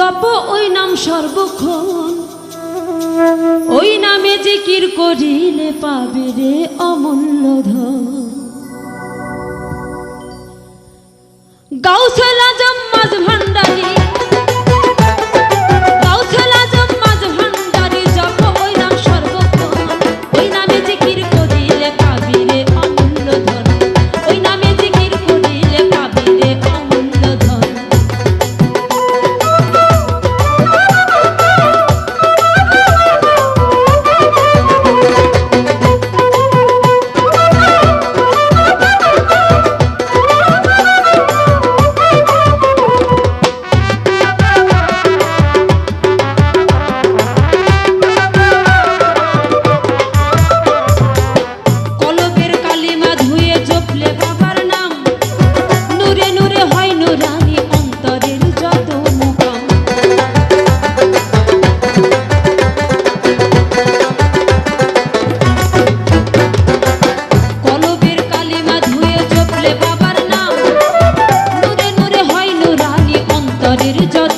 জপ ওই নাম সর্বক্ষণ। ওই নামে যে কির করিলে পাবে রে অমূল্য ধন। গাউসেলা জম্মাজ ভান্ডারী অন্তরের যত